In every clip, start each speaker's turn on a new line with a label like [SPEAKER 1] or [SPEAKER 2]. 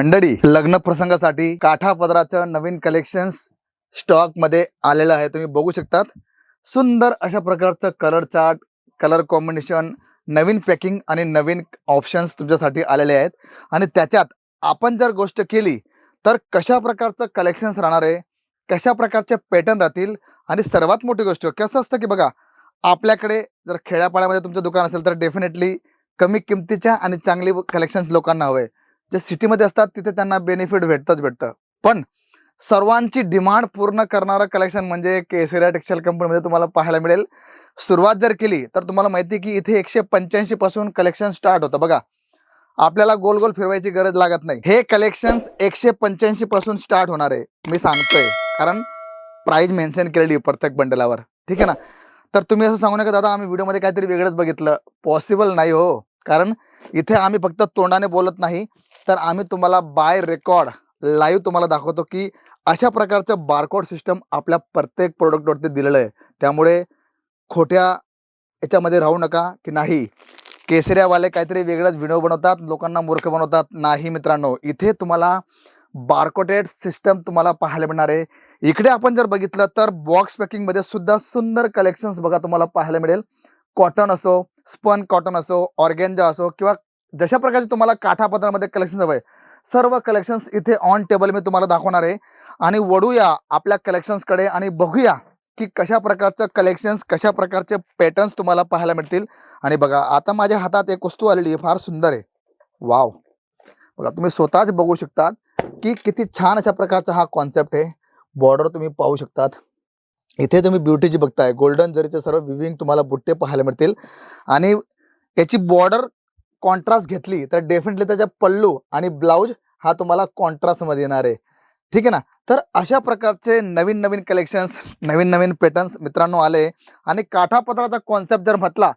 [SPEAKER 1] मंडळी लग्न प्रसंगासाठी काठा पदराचं नवीन कलेक्शन्स स्टॉकमध्ये आलेलं आहे. तुम्ही बघू शकतात. सुंदर अशा प्रकारचं कलर चार्ट कलर कॉम्बिनेशन नवीन पॅकिंग आणि नवीन ऑप्शन्स तुमच्यासाठी आलेले आहेत. आणि त्याच्यात आपण जर गोष्ट केली तर कशा प्रकारचं कलेक्शन्स राहणार आहे? कशा प्रकारचे पॅटर्न राहतील? आणि सर्वात मोठी गोष्ट कसं असतं की बघा आपल्याकडे जर खेड्यापाड्यामध्ये तुमचं दुकान असेल तर डेफिनेटली कमी किमतीच्या आणि चांगली कलेक्शन्स लोकांना हवे जे सिटीमध्ये असतात तिथे त्यांना बेनिफिट भेटतच भेटतं. पण सर्वांची डिमांड पूर्ण करणारं कलेक्शन म्हणजे केसरिया टेक्सटाईल कंपनीमध्ये तुम्हाला पाहायला मिळेल. सुरुवात जर केली तर तुम्हाला माहिती आहे की इथे एकशे पंच्याऐंशी पासून कलेक्शन स्टार्ट होतं. बघा आपल्याला गोल गोल फिरवायची गरज लागत नाही. हे कलेक्शन एकशे पंच्याऐंशी पासून स्टार्ट होणार आहे मी सांगतोय. कारण प्राइस मेन्शन केलेली प्रत्येक बंडलावर ठीक आहे ना? तर तुम्ही असं सांगू नका दादा आम्ही व्हिडिओमध्ये काहीतरी वेगळंच बघितलं. पॉसिबल नाही हो. कारण इथे आम्ही फक्त तोंडाने बोलत नाही तर आम्ही तुम्हाला बाय रेकॉर्ड लाईव्ह तुम्हाला दाखवतो की अशा प्रकारचं बारकोड सिस्टम आपल्या प्रत्येक प्रोडक्टवरती दिलेलं आहे. त्यामुळे खोट्या याच्यामध्ये राहू नका की नाही. केसऱ्यावाले काहीतरी वेगळाच व्हिडिओ बनवतात लोकांना मूर्ख बनवतात. नाही मित्रांनो इथे तुम्हाला बारकोटेड सिस्टम तुम्हाला पाहायला मिळणार आहे. इकडे आपण जर बघितलं तर बॉक्स पॅकिंगमध्ये सुद्धा सुंदर कलेक्शन्स बघा तुम्हाला पाहायला मिळेल. कॉटन असो स्पन कॉटन असो ऑर्गेन्जा असो किंवा जशा प्रकारचे तुम्हाला काठापत्रामध्ये कलेक्शन्स हवे सर्व कलेक्शन्स इथे ऑन टेबल मी तुम्हाला दाखवणार आहे. आणि वडूया आपल्या कलेक्शन्सकडे आणि बघूया की कशा प्रकारचं कलेक्शन्स कशा प्रकारचे पॅटर्न्स तुम्हाला पाहायला मिळतील. आणि बघा आता माझ्या हातात एक वस्तू आलेली आहे फार सुंदर आहे. वाव बघा तुम्ही स्वतःच बघू शकतात की किती छान अशा प्रकारचा हा कॉन्सेप्ट आहे. बॉर्डर तुम्ही पाहू शकतात. इथे तुम्ही ब्युटीची बघताय गोल्डन जरीचे सर्व विविंग तुम्हाला बुट्टे पाहायला मिळतील. आणि याची बॉर्डर कॉन्ट्रास्ट घेतली तर डेफिनेटली त्याच्या पल्लू आणि ब्लाऊज हा तुम्हाला कॉन्ट्रास्टमध्ये येणार आहे. ठीक आहे ना? तर अशा प्रकारचे नवीन नवीन कलेक्शन्स नवीन नवीन पॅटर्न्स मित्रांनो आले. आणि काठापत्राचा कॉन्सेप्ट जर म्हटला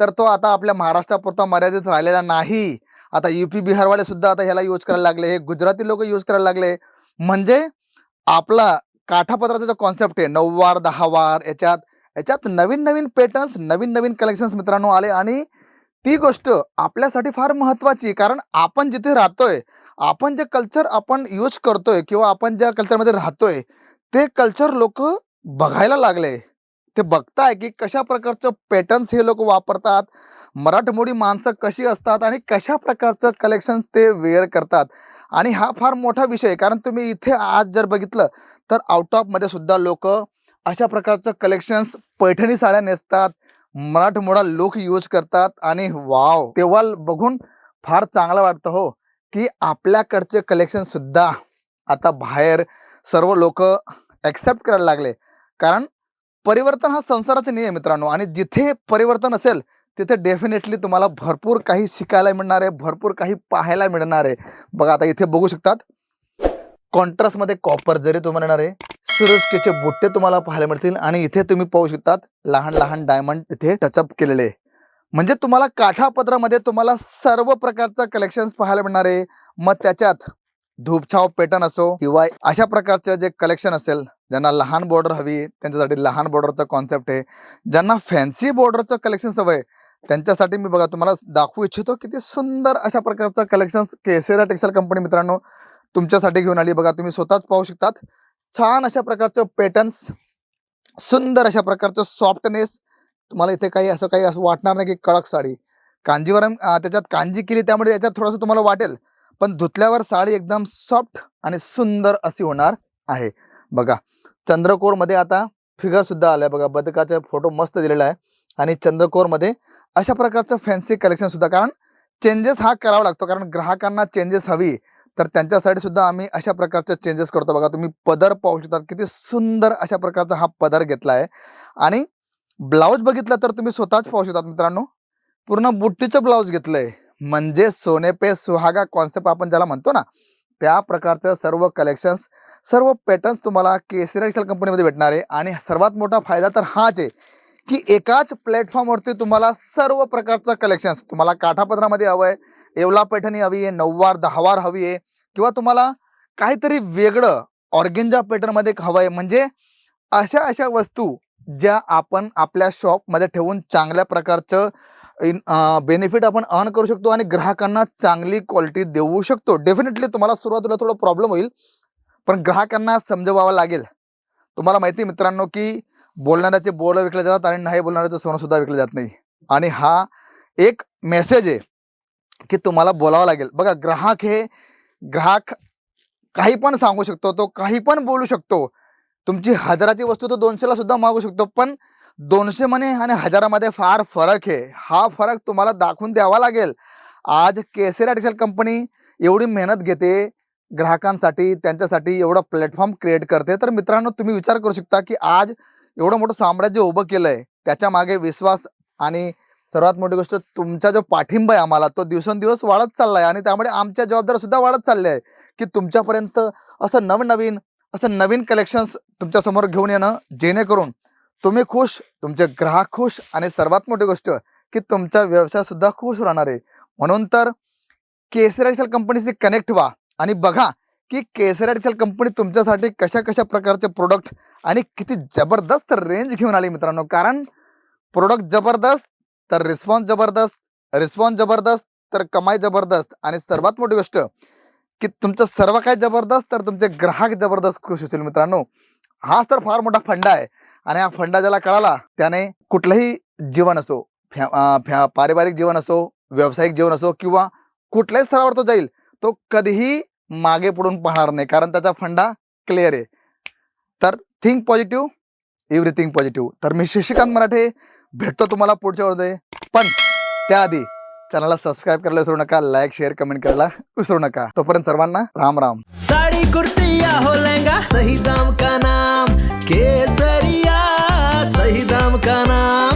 [SPEAKER 1] तर तो आता आपल्या महाराष्ट्रापुरता मर्यादित राहिलेला नाही. आता युपी बिहारवाले सुद्धा आता ह्याला यूज करायला लागले हे गुजराती लोक यूज करायला लागले. म्हणजे आपला काठापत्राचा जो कॉन्सेप्ट आहे नऊवार दहावार याच्यात याच्यात नवीन नवीन पॅटर्न्स नवीन नवीन कलेक्शन्स मित्रांनो आले. आणि ती गोष्ट आपल्यासाठी फार महत्वाची कारण आपण जिथे राहतोय आपण जे कल्चर आपण यूज करतोय किंवा आपण ज्या कल्चरमध्ये राहतोय ते कल्चर लोक बघायला लागले. ते बघताय की कशा प्रकारचं पॅटर्न्स हे लोक वापरतात मराठमोळी माणसं कशी असतात आणि कशा प्रकारचं कलेक्शन ते वेअर करतात. आणि हा फार मोठा विषय आहे कारण तुम्ही इथे आज जर बघितलं तर आउट ऑफमध्ये सुद्धा लोक अशा प्रकारचं कलेक्शन्स पैठणी साड्या नेसतात. मराठमोडा लोक यूज करतात. आणि वाव तेव्हा बघून फार चांगलं वाटतं हो की आपल्याकडचे कलेक्शन सुद्धा आता बाहेर सर्व लोक ॲक्सेप्ट करायला लागले. कारण परिवर्तन हा संसाराचा नियम मित्रांनो. आणि जिथे परिवर्तन असेल तिथे डेफिनेटली तुम्हाला भरपूर काही शिकायला मिळणार आहे भरपूर काही पाहायला मिळणार आहे. बघा आता इथे बघू शकतात कॉन्ट्रास्टमध्ये कॉपर जरी तुम्हाला येणार आहे सुरजकेचे बुट्टे तुम्हाला पाहायला मिळतील आणि इथे तुम्ही पाहू शकतात लहान लहान डायमंड इथे टचअप केलेले आहे. म्हणजे तुम्हाला काठापत्रामध्ये तुम्हाला सर्व प्रकारचं कलेक्शन पाहायला मिळणार आहे. मग त्याच्यात धूपछाव पॅटर्न असो किंवा अशा प्रकारचं जे कलेक्शन असेल ज्यांना लहान बॉर्डर हवी त्यांच्यासाठी लहान बॉर्डरचं कॉन्सेप्ट आहे. ज्यांना फॅन्सी बॉर्डरचं कलेक्शन हवंय त्यांच्यासाठी मी बघा तुम्हाला दाखवू इच्छितो किती सुंदर अशा प्रकारचं कलेक्शन केसेरा टेक्सटाईल कंपनी मित्रांनो तुमच्यासाठी घेऊन आली. बघा तुम्ही स्वतःच पाहू शकतात. छान अशा प्रकारचं पॅटर्न्स सुंदर अशा प्रकारचं सॉफ्टनेस तुम्हाला इथे काही असं काही असं वाटणार नाही की कडक साडी. कांजीवरम त्याच्यात कांजी केली त्यामुळे याच्यात थोडंसं तुम्हाला वाटेल. पण धुतल्यावर साडी एकदम सॉफ्ट आणि सुंदर अशी होणार आहे. बघा चंद्रकोरमध्ये आता फिगर सुद्धा आलाय. बघा बदकाचा फोटो मस्त दिलेला आहे. आणि चंद्रकोरमध्ये अशा प्रकारचं फॅन्सी कलेक्शन सुद्धा. कारण चेंजेस हा करावा लागतो. कारण ग्राहकांना चेंजेस हवी. तर त्यांच्यासाठी सुद्धा आम्ही अशा प्रकारचे चेंजेस करतो. बघा तुम्ही पदर पाहू शकता. किती सुंदर अशा प्रकारचा हा पदर घेतला आहे आणि ब्लाऊज बघितलं तर तुम्ही स्वतःच पाहू शकतात मित्रांनो. पूर्ण बुट्टीचं ब्लाऊज घेतलंय. म्हणजे सोने पे सुहागा कॉन्सेप्ट आपण ज्याला म्हणतो ना त्या प्रकारचं सर्व कलेक्शन्स सर्व पॅटर्न्स तुम्हाला केसरी टेक्सटाईल कंपनीमध्ये भेटणार आहे. आणि सर्वात मोठा फायदा तर हाच आहे की एकाच प्लॅटफॉर्मवरती तुम्हाला सर्व प्रकारचं कलेक्शन्स तुम्हाला काठापत्रामध्ये हवं आहे येवला पैठणी हवी आहे नऊवार दहावार हवी आहे किंवा तुम्हाला काहीतरी वेगळं ऑर्गेंजा पॅटर्नमध्ये हवं आहे. म्हणजे अशा अशा वस्तू ज्या आपण आपल्या शॉपमध्ये ठेवून चांगल्या प्रकारचं बेनिफिट आपण अर्न करू शकतो आणि ग्राहकांना चांगली क्वालिटी देऊ शकतो. डेफिनेटली तुम्हाला सुरुवातीला थोडा प्रॉब्लेम होईल पण ग्राहकांना समजवावं लागेल. तुम्हाला माहिती आहे मित्रांनो की बोलणाऱ्याचे बोल विकले जातात आणि नाही बोलणाऱ्याचं सोनं सुद्धा विकलं जात नाही. आणि हा एक मेसेज आहे. की तुम्हाला बोलावं लागेल. बघा ग्राहक हे ग्राहक काही पण सांगू शकतो तो काही पण बोलू शकतो. तुमची हजाराची वस्तू तो दोनशेला सुद्धा मागू शकतो पण दोनशे म्हणे आणि हजारामध्ये फार फरक आहे हा फरक तुम्हाला दाखवून द्यावा लागेल. आज केसरी ॲडिशनल कंपनी एवढी मेहनत घेते ग्राहकांसाठी त्यांच्यासाठी एवढं प्लॅटफॉर्म क्रिएट करते. तर मित्रांनो तुम्ही विचार करू शकता की आज एवढं मोठं साम्राज्य उभं केलं आहे त्याच्यामागे विश्वास आणि सर्वात मोठी गोष्ट तुमचा जो पाठिंबा आहे आम्हाला तो दिवसेंदिवस वाढत चालला आहे आणि त्यामुळे आमच्या जबाबदाऱ्या सुद्धा वाढत चालल्या आहे की तुमच्यापर्यंत असं नवनवीन असं नवीन कलेक्शन्स तुमच्यासमोर घेऊन येणं जेणेकरून तुम्ही खुश तुमचे ग्राहक खुश आणि सर्वात मोठी गोष्ट की तुमचा व्यवसाय सुद्धा खुश राहणार आहे. म्हणून तर केसर ॲडिशनल कंपनीशी कनेक्ट व्हा आणि बघा की केसर ॲडिशनल कंपनी तुमच्यासाठी कशा कशा प्रकारचे प्रोडक्ट आणि किती जबरदस्त रेंज घेऊन आली मित्रांनो. कारण प्रोडक्ट जबरदस्त तर रिस्पॉन्स जबरदस्त रिस्पॉन्स जबरदस्त तर कमाई जबरदस्त आणि सर्वात मोठी गोष्ट की तुमचं सर्व काही जबरदस्त तर तुमचे ग्राहक जबरदस्त खुश होतील मित्रांनो. हाच तर फार मोठा फंडा आहे आणि हा फंडा ज्याला कळाला त्याने कुठलंही जीवन असो पारिवारिक जीवन असो व्यावसायिक जीवन असो किंवा कुठल्याही स्तरावर तो जाईल तो कधीही मागे पडून पाहणार नाही कारण त्याचा फंडा क्लिअर आहे. तर थिंक पॉझिटिव्ह एव्हरीथिंग पॉझिटिव्ह. तर मी शशिकांत मराठे भेटतो तुम्हाला पुढच्या वेळेमध्ये पण त्याआधी चॅनलला सबस्क्राईब करायला विसरू नका लाईक शेअर कमेंट करायला विसरू नका. तोपर्यंत सर्वांना राम राम.
[SPEAKER 2] साड़ी कुर्ती या हो लहंगा सही दाम का नाम? केसरिया सही दाम का नाम?